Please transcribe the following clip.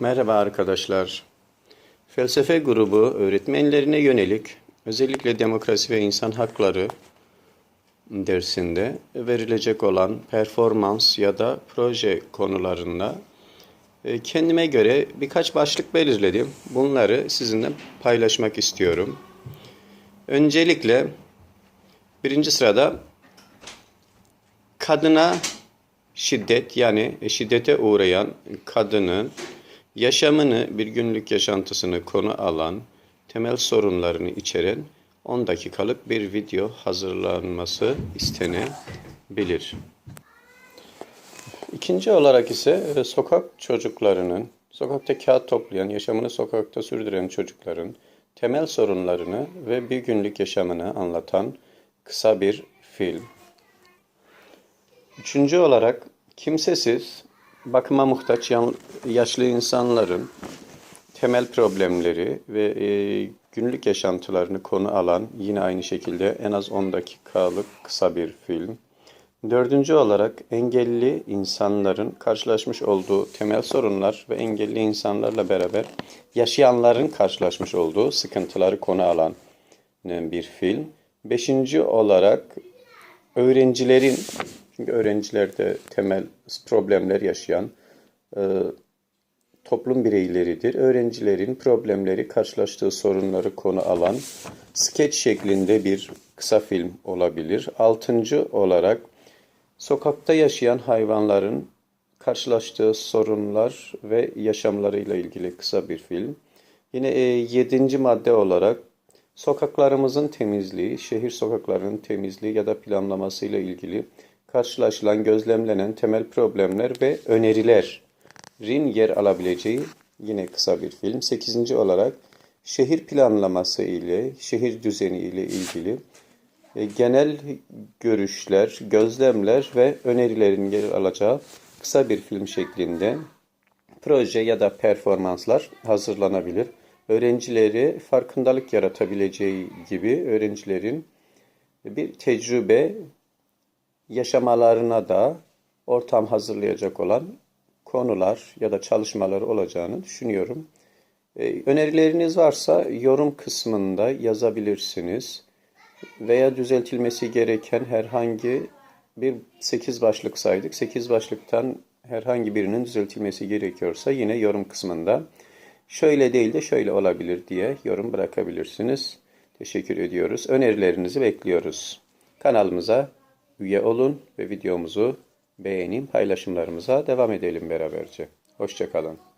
Merhaba arkadaşlar. Felsefe grubu öğretmenlerine yönelik özellikle demokrasi ve insan hakları dersinde verilecek olan performans ya da proje konularında e, kendime göre birkaç başlık belirledim. Bunları sizinle paylaşmak istiyorum. Öncelikle birinci sırada kadına şiddet yani şiddete uğrayan kadının yaşamını, bir günlük yaşantısını konu alan, temel sorunlarını içeren 10 dakikalık bir video hazırlanması istenebilir. İkinci olarak ise e, sokak çocuklarının, sokakta kağıt toplayan, yaşamını sokakta sürdüren çocukların temel sorunlarını ve bir günlük yaşamını anlatan kısa bir film. Üçüncü olarak kimsesiz, bakıma muhtaç yaşlı insanların temel problemleri ve e, günlük yaşantılarını konu alan yine aynı şekilde en az 10 dakikalık kısa bir film. Dördüncü olarak engelli insanların karşılaşmış olduğu temel sorunlar ve engelli insanlarla beraber yaşayanların karşılaşmış olduğu sıkıntıları konu alan e, bir film. Beşinci olarak öğrencilerin, çünkü öğrenciler de temel problemler yaşayan e, toplum bireyleridir. Öğrencilerin problemleri, karşılaştığı sorunları konu alan skeç şeklinde bir kısa film olabilir. Altıncı olarak sokakta yaşayan hayvanların karşılaştığı sorunlar ve yaşamlarıyla ilgili kısa bir film. Yine e, yedinci madde olarak sokaklarımızın temizliği, şehir sokaklarının temizliği ya da planlamasıyla ilgili karşılaşılan, gözlemlenen temel problemler ve önerilerin yer alabileceği yine kısa bir film. Sekizinci olarak şehir planlaması ile, şehir düzeni ile ilgili e, genel görüşler, gözlemler ve önerilerin yer alacağı kısa bir film şeklinde proje ya da performanslar hazırlanabilir. Öğrencileri farkındalık yaratabileceği gibi öğrencilerin bir tecrübe yaşamalarına da ortam hazırlayacak olan konular ya da çalışmalar olacağını düşünüyorum. Ee, Önerileriniz varsa yorum kısmında yazabilirsiniz veya düzeltilmesi gereken herhangi bir 8 başlık saydık. 8 başlıktan herhangi birinin düzeltilmesi gerekiyorsa yine yorum kısmında şöyle değil de şöyle olabilir diye yorum bırakabilirsiniz. Teşekkür ediyoruz. Önerilerinizi bekliyoruz. Kanalımıza üye olun ve videomuzu beğenin, paylaşımlarımıza devam edelim beraberce. Hoşçakalın.